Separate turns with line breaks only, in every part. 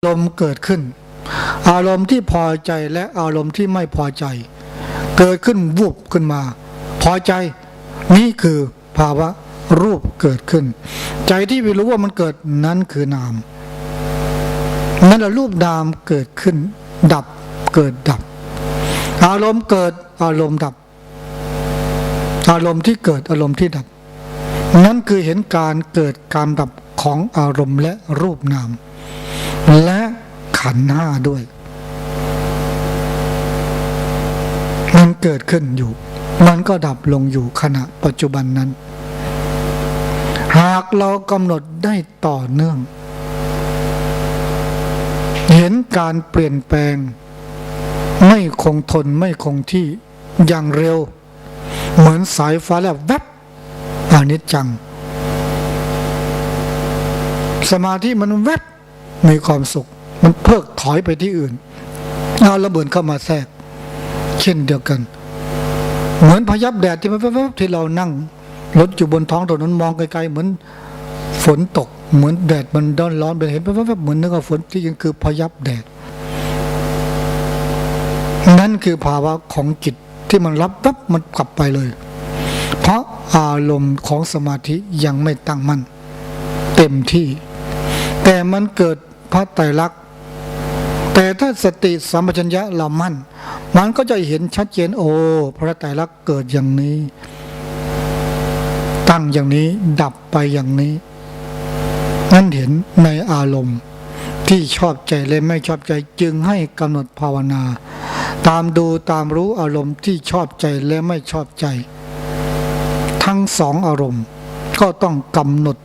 อารมณ์เกิดขึ้น อารมณ์ที่พอใจและอารมณ์ที่ไม่พอใจ เกิดขึ้นวูบขึ้นมา พอใจ นี่คือภาวะรูปเกิดขึ้น ใจที่ไปรู้ว่ามันเกิดนั้นคือนาม นั่นแหละรูปนามเกิดขึ้น ดับเกิดดับ อารมณ์เกิดอารมณ์ดับ อารมณ์ที่เกิดอารมณ์ที่ดับ นั่นคือเห็นการเกิดการดับของอารมณ์และรูปนาม และขันห้าด้วย มันเกิดขึ้นอยู่ มันก็ดับลงอยู่ขณะปัจจุบันนั้น หากเรากำหนดได้ต่อเนื่อง เห็นการเปลี่ยนแปลง ไม่คงทนไม่คงที่อย่างเร็ว เหมือนสายฟ้าแลบแวบอานิจจัง สมาธิมันแวบ มีความสุข มันเพิกถอยไปที่อื่นเอาระเบิดเข้ามาแทรก เช่นเดียวกัน เหมือนพยับแดดที่มันแวบๆที่เรานั่งรถอยู่บนท้องถนนมองไกลๆเหมือนฝนตก เหมือนแดดมันร้อนร้อนไปเห็นแวบๆเหมือนนึกว่าฝนที่จริงคือพยับแดด นั่นคือภาวะของจิตที่มันรับปั๊บมันกลับไปเลย เพราะอารมณ์ของสมาธิยังไม่ตั้งมั่นเต็มที่ แต่มันเกิด พระไตรลักษณ์แต่ถ้าสติสัมปชัญญะเรามั่น มันก็จะเห็นชัดเจนโอ้พระไตรลักษณ์เกิดอย่างนี้ ตั้งอย่างนี้ดับไปอย่างนี้ นั่นเห็นในอารมณ์ที่ชอบใจและไม่ชอบใจจึงให้กำหนดภาวนา ตามดูตามรู้อารมณ์ที่ชอบใจและไม่ชอบใจ ทั้งสองอารมณ์ก็ต้องกำหนด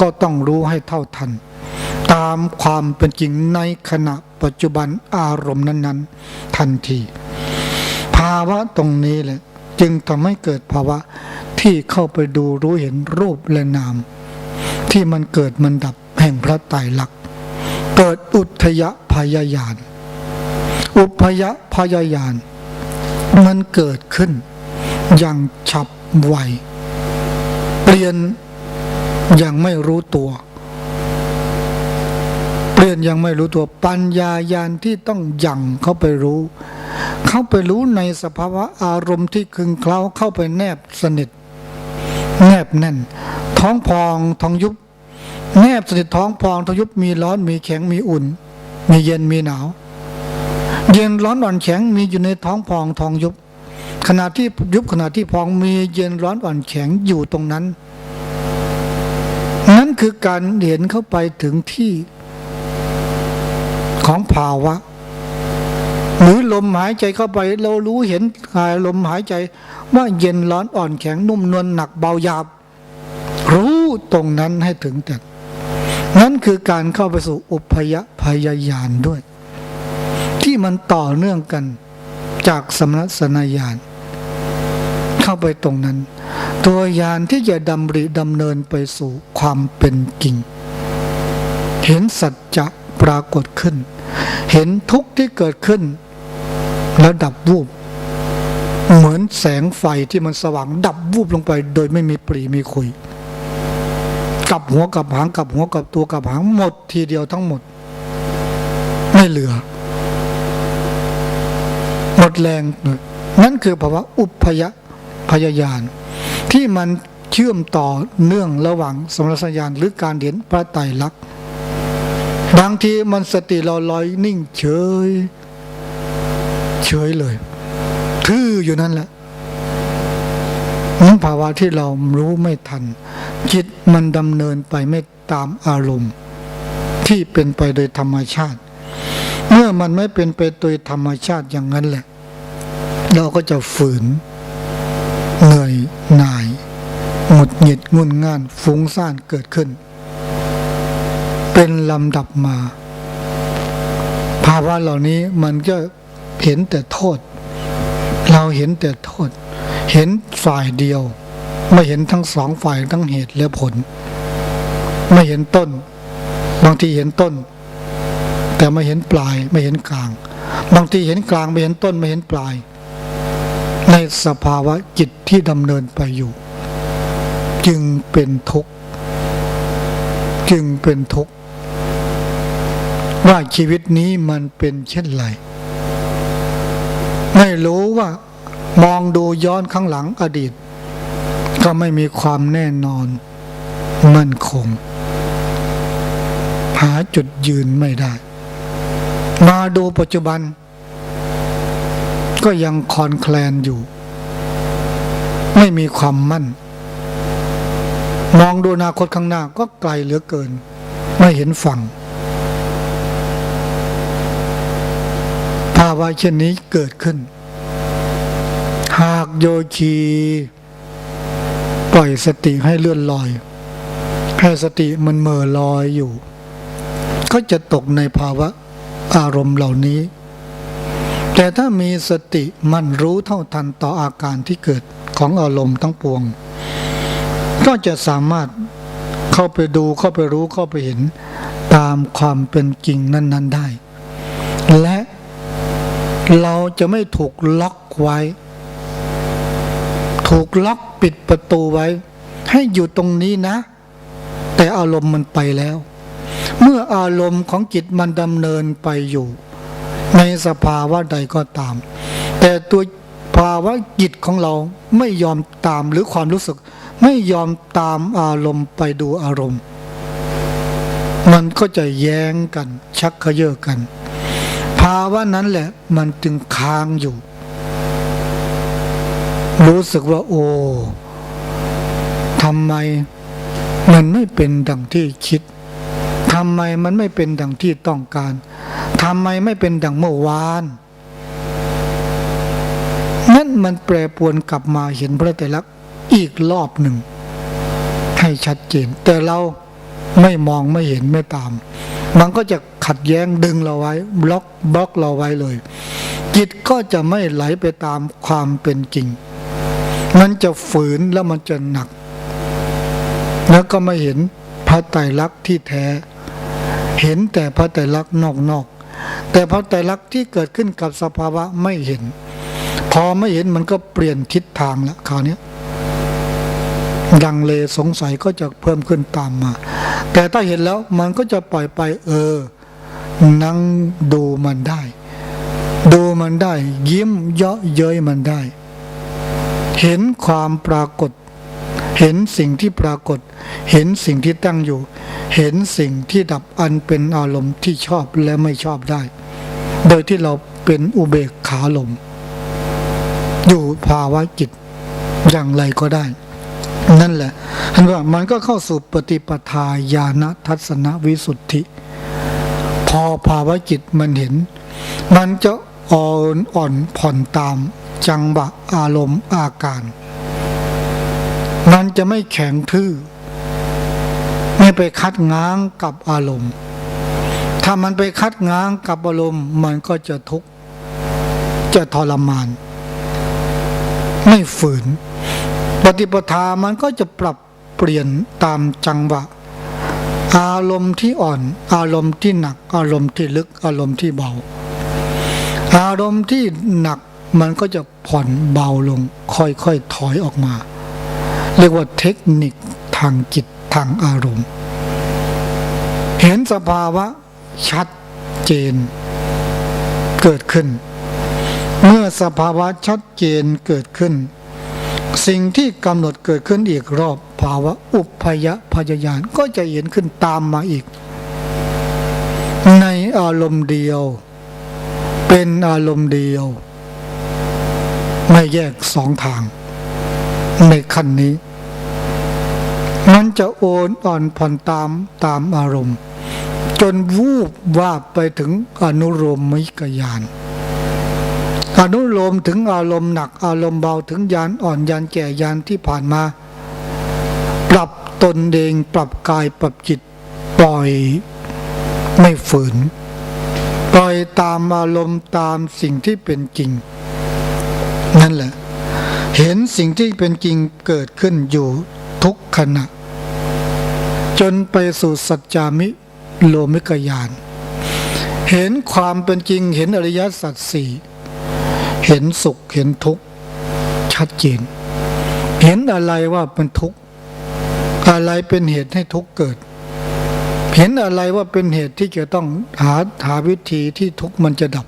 ก็ต้องรู้ให้เท่าทัน ตามความเป็นจริงในขณะปัจจุบันอารมณ์นั้น ๆ ทันที ภาวะตรงนี้แหละ จึงทำให้เกิดภาวะที่เข้าไปดูรู้เห็นรูปและนาม ที่มันเกิดมันดับแห่งพระไตรลักษณ์เกิดอุทยพยายาน อุพยพยายาน มันเกิดขึ้น อย่างฉับไวเปลี่ยนอย่างไม่รู้ตัว เปลี่ยนยังไม่รู้ตัวปัญญายานที่ต้องยังเข้าไปรู้ เข้าไปรู้ในสภาวะอารมณ์ที่คึงเคล้าเข้าไปแนบสนิท แนบแน่น ท้องพองท้องยุบ แนบสนิทท้องพองท้องยุบมีร้อนมีแข็งมีอุ่น มีเย็นมีหนาว เย็นร้อนอ่อนแข็งมีอยู่ในท้องพองท้องยุบ ขณะที่ยุบขณะที่พองมีเย็นร้อนอ่อนแข็งอยู่ตรงนั้น นั่นคือการเห็นเข้าไปถึงที่ ของภาวะ หรือลมหายใจเข้าไป เรารู้เห็นลมหายใจ ว่าเย็นร้อนอ่อนแข็งนุ่มนวลหนักเบาหยาบ รู้ตรงนั้นให้ถึงแต่นั่นคือการเข้าไปสู่อุพยพยายานด้วย ที่มันต่อเนื่องกันจากสมณสนญาณเข้าไปตรงนั้น ตัวยานที่จะดำริดำเนินไปสู่ความเป็นจริง เห็นสัจจะปรากฏขึ้น เห็นทุกข์ที่เกิดขึ้น แล้วดับวูบ เหมือนแสงไฟที่มันสว่าง ดับวูบลงไป โดยไม่มีปรีมีคุยกลับหัวกลับหางกลับหัวกลับตัวกลับหางหมดทีเดียวทั้งหมด ไม่เหลือ หมดแรงนั่นคือภาวะอุพยพยายานที่มันเชื่อมต่อเนื่องระหว่างสมรสญาณหรือการเห็นพระไตรลักษณ์ บางทีมันสติเราลอยนิ่งเฉย เฉยเลย ทื่ออยู่นั่นแหละนั่นภาวะที่เรารู้ไม่ทัน จิตมันดำเนินไปไม่ตามอารมณ์ ที่เป็นไปโดยธรรมชาติ เมื่อมันไม่เป็นไปโดยธรรมชาติอย่างนั้นแหละ เราก็จะฝืนเหนื่อยหน่ายหงุดหงิดงุนง่านฟุ้งซ่านเกิดขึ้น เป็นลำดับมา ภาวะเหล่านี้มันก็เห็นแต่โทษ เราเห็นแต่โทษ เห็นฝ่ายเดียว ไม่เห็นทั้งสองฝ่ายทั้งเหตุและผล ไม่เห็นต้น บางทีเห็นต้น แต่ไม่เห็นปลายไม่เห็นกลาง บางทีเห็นกลางไม่เห็นต้นไม่เห็นปลาย ในสภาวะจิตที่ดำเนินไปอยู่ จึงเป็นทุกข์ จึงเป็นทุกข์ ว่าชีวิตนี้มันเป็นเช่นไรไม่รู้ว่ามองดูย้อนข้างหลังอดีต ก็ไม่มีความแน่นอน มั่นคง หาจุดยืนไม่ได้ มาดูปัจจุบัน ก็ยังคลอนแคลนอยู่ ไม่มีความมั่น มองดูอนาคตข้างหน้าก็ไกลเหลือเกิน ไม่เห็นฝั่ง ภาวะเช่นนี้เกิดขึ้น หากโยคีปล่อยสติให้เลื่อนลอย ให้สติมันเหม่อลอยอยู่ ก็จะตกในภาวะอารมณ์เหล่านี้ แต่ถ้ามีสติมันรู้เท่าทันต่ออาการที่เกิดของอารมณ์ทั้งปวง ก็จะสามารถเข้าไปดูเข้าไปรู้เข้าไปเห็นตามความเป็นจริงนั้น ๆ ได้ เราจะไม่ถูกล็อกไว้ ถูกล็อกปิดประตูไว้ ให้อยู่ตรงนี้นะ แต่อารมณ์มันไปแล้ว เมื่ออารมณ์ของจิตมันดำเนินไปอยู่ ในสภาวะใดก็ตาม แต่ตัวภาวะจิตของเราไม่ยอมตามหรือความรู้สึก ไม่ยอมตามอารมณ์ไปดูอารมณ์ มันก็จะแย้งกันชักเขย่อกัน ภาวะนั้นแหละ มันจึงค้างอยู่ รู้สึกว่า โอ้ทำไมมันไม่เป็นดังที่คิดทำไมมันไม่เป็นดังที่ต้องการทำไมไม่เป็นดังเมื่อวานนั่นมันแปรปรวนกลับมาเห็นพระไตรลักษณ์อีกรอบหนึ่ง ให้ชัดเจน แต่เราไม่มองไม่เห็นไม่ตาม มันก็จะ ขัดแย้งดึงเราไว้บล็อกบล็อกเราไว้เลย จิตก็จะไม่ไหลไปตามความเป็นจริง มันจะฝืนแล้วมันจะหนัก แล้วก็ไม่เห็นพระไตรลักษณ์ที่แท้ เห็นแต่พระไตรลักษณ์นอกๆแต่พระไตรลักษณ์ที่เกิดขึ้นกับสภาวะไม่เห็น พอไม่เห็นมันก็เปลี่ยนทิศทางละคราวนี้ดังเลสงสัยก็จะเพิ่มขึ้นตามมา แต่ถ้าเห็นแล้วมันก็จะปล่อยไปเออ นั่งดูมันได้ ดูมันได้ ยิ้มเยาะเย้ยมันได้ เห็นความปรากฏ เห็นสิ่งที่ปรากฏ เห็นสิ่งที่ตั้งอยู่ เห็นสิ่งที่ดับอันเป็นอารมณ์ที่ชอบและไม่ชอบได้ โดยที่เราเป็นอุเบกขาลม อยู่ภาวะจิตอย่างไรก็ได้นั่นแหละเห็นว่ามันก็เข้าสู่ปฏิปทาญาณทัศนวิสุทธิ พอภาวะจิตมันเห็น มันจะอ่อนอ่อนผ่อนตามจังหวะอารมณ์อาการ มันจะไม่แข็งทื่อ ไม่ไปคัดง้างกับอารมณ์ ถ้ามันไปคัดง้างกับอารมณ์ มันก็จะทุกข์จะทรมาน ไม่ฝืน ปฏิปทามันก็จะปรับเปลี่ยนตามจังหวะ อารมณ์ที่อ่อน อารมณ์ที่หนัก อารมณ์ที่ลึก อารมณ์ที่เบา อารมณ์ที่หนักมันก็จะผ่อนเบาลง ค่อยๆถอยออกมา เรียกว่าเทคนิคทางจิตทางอารมณ์ เห็นสภาวะชัดเจน เกิดขึ้น เมื่อสภาวะชัดเจนเกิดขึ้น สิ่งที่กำหนดเกิดขึ้นอีกรอบ ภาวะอุปยพยายานก็จะเห็นขึ้นตามมาอีก ในอารมณ์เดียว เป็นอารมณ์เดียว ไม่แยกสองทาง ในขั้นนี้มันจะโอนอ่อนผ่อนตามตามอารมณ์ จนวูบว่าบไปถึงอนุโลมมิกยานอนุโลมถึงอารมณ์หนักอารมณ์เบาถึงยานอ่อนยานแก่ยานที่ผ่านมา ปรับตนเองปรับกายปรับจิตปล่อยไม่ฝืน ปล่อยตามอารมณ์ตามสิ่งที่เป็นจริง นั่นแหละ เห็นสิ่งที่เป็นจริงเกิดขึ้นอยู่ทุกขณะ จนไปสู่สัจจามิโลมิกยาน เห็นความเป็นจริงเห็นอริยสัจสี่เห็นสุขเห็นทุกข์ชัดเจน เห็นอะไรว่าเป็นทุกข์ อะไรเป็นเหตุให้ทุกข์เกิด เห็นอะไรว่าเป็นเหตุที่จะต้องหาหาวิธีที่ทุกข์มันจะดับ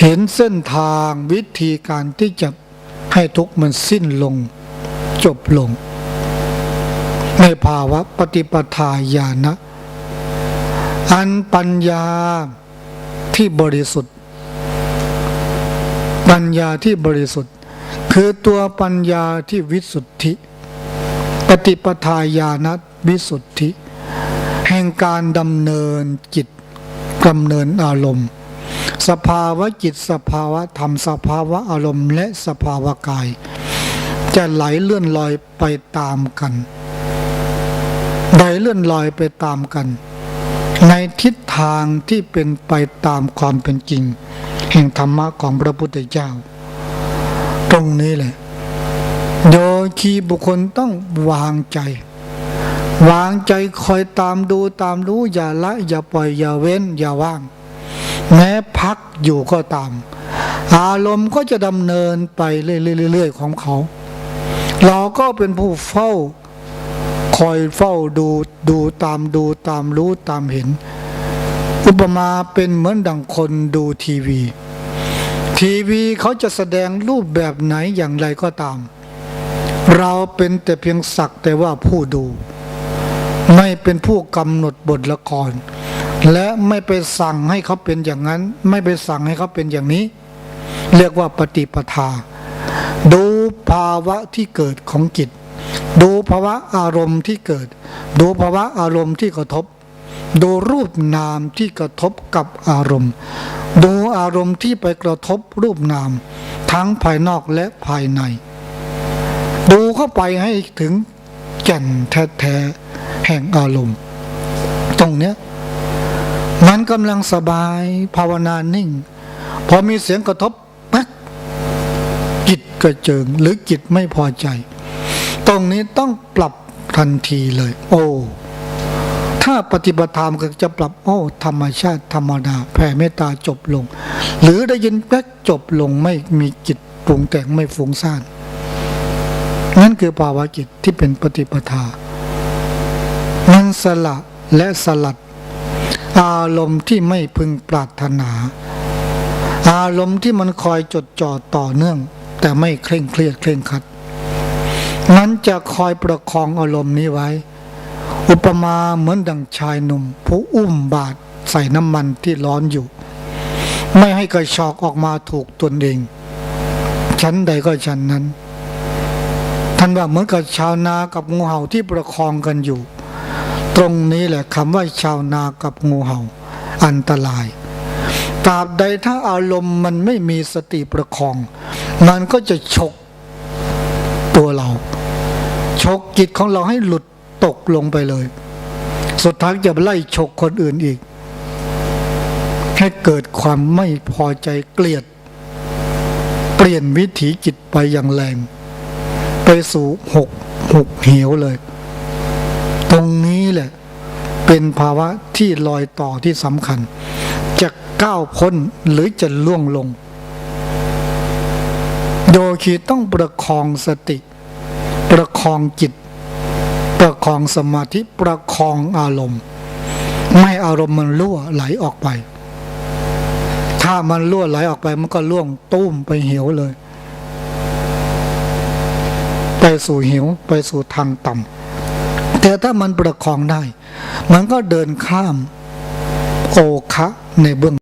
เห็นเส้นทางวิธีการที่จะให้ทุกข์มันสิ้นลง จบลง ในภาวะปฏิปทาญาณะอันปัญญาที่บริสุทธิ์ ปัญญาที่บริสุทธิ์ คือตัวปัญญาที่วิสุทธิ ปฏิปทาญาณวิสุทธิ แห่งการดำเนินจิตดำเนินอารมณ์ สภาวะจิตสภาวะธรรมสภาวะอารมณ์ และสภาวะกาย จะไหลเลื่อนลอยไปตามกันไหลเลื่อนลอยไปตามกัน ในทิศทางที่เป็นไปตามความเป็นจริง แห่งธรรมะของพระพุทธเจ้า ตรงนี้แหละ โดยคีบุคคลต้องวางใจ วางใจคอยตามดูตามรู้อย่าละ อย่าปล่อยอย่าเว้นอย่าว่าง แม้พักอยู่ก็ตาม อารมณ์ก็จะดำเนินไปเรื่อยๆของเขา เราก็เป็นผู้เฝ้า คอยเฝ้าดูดูตามดูตามรู้ตามเห็น อุปมาเป็นเหมือนดังคนดูทีวี ทีวีเขาจะแสดงรูปแบบไหนอย่างไรก็ตาม เราเป็นแต่เพียงสักแต่ว่าผู้ดู ไม่เป็นผู้กำหนดบทละคร และไม่ไปสั่งให้เขาเป็นอย่างนั้น ไม่ไปสั่งให้เขาเป็นอย่างนี้ เรียกว่าปฏิปทา ดูภาวะที่เกิดของจิต ดูภาวะอารมณ์ที่เกิด ดูภาวะอารมณ์ที่กระทบ ดูรูปนามที่กระทบกับอารมณ์ ดูอารมณ์ที่ไปกระทบรูปนาม ทั้งภายนอกและภายใน เข้าไปให้ถึงแก่นแท้ๆแห่งอารมณ์ ตรงเนี้ยมันกำลังสบายภาวนานิ่ง พอมีเสียงกระทบปั๊กจิตกระเจิง หรือจิตไม่พอใจ ตรงนี้ต้องปรับทันทีเลย โอ้ ถ้าปฏิบัติธรรมก็จะปรับ โอ้ ธรรมชาติธรรมดาแผ่เมตตาจบลง หรือได้ยินแป๊กจบลงไม่มีจิตปรุงแต่งไม่ฟุ้งซ่าน นั่นคือภาวะจิตที่เป็นปฏิปทา มันสละและสลัด อารมณ์ที่ไม่พึงปรารถนา อารมณ์ที่มันคอยจดจ่อต่อเนื่อง แต่ไม่เคร่งเครียดเคร่งคัด นั้นจะคอยประคองอารมณ์นี้ไว้ อุปมาเหมือนดังชายหนุ่ม ผู้อุ้มบาตรใส่น้ำมันที่ร้อนอยู่ ไม่ให้กระชอกออกมาถูกตนเองชั้นใดก็ชั้นนั้น นว่าเหมือนกับชาวนากับงูเห่าที่ประคองกันอยู่ ตรงนี้แหละคำว่าชาวนากับงูเห่า อันตรายตราบใดถ้าอารมณ์มันไม่มีสติประคอง มันก็จะฉกตัวเราฉกจิตของเราให้หลุดตกลงไปเลย สุดท้ายจะไล่ฉกคนอื่นอีก ให้เกิดความไม่พอใจเกลียด เปลี่ยนวิถีจิตไปอย่างแรง ไปสู่หกหกเหวเลย ตรงนี้แหละ เป็นภาวะที่ลอยต่อที่สำคัญ จะก้าวพ้นหรือจะล่วงลง โยคีต้องประคองสติ ประคองจิต ประคองสมาธิประคองอารมณ์ ไม่อารมณ์มันรั่วไหลออกไป ถ้ามันรั่วไหลออกไปมันก็ล่วงตุ้มไปเหวเลย ไปสู่เหวไปสู่ทางต่ำแต่ถ้ามันประคองได้ มันก็เดินข้ามโอคะในเบื้อง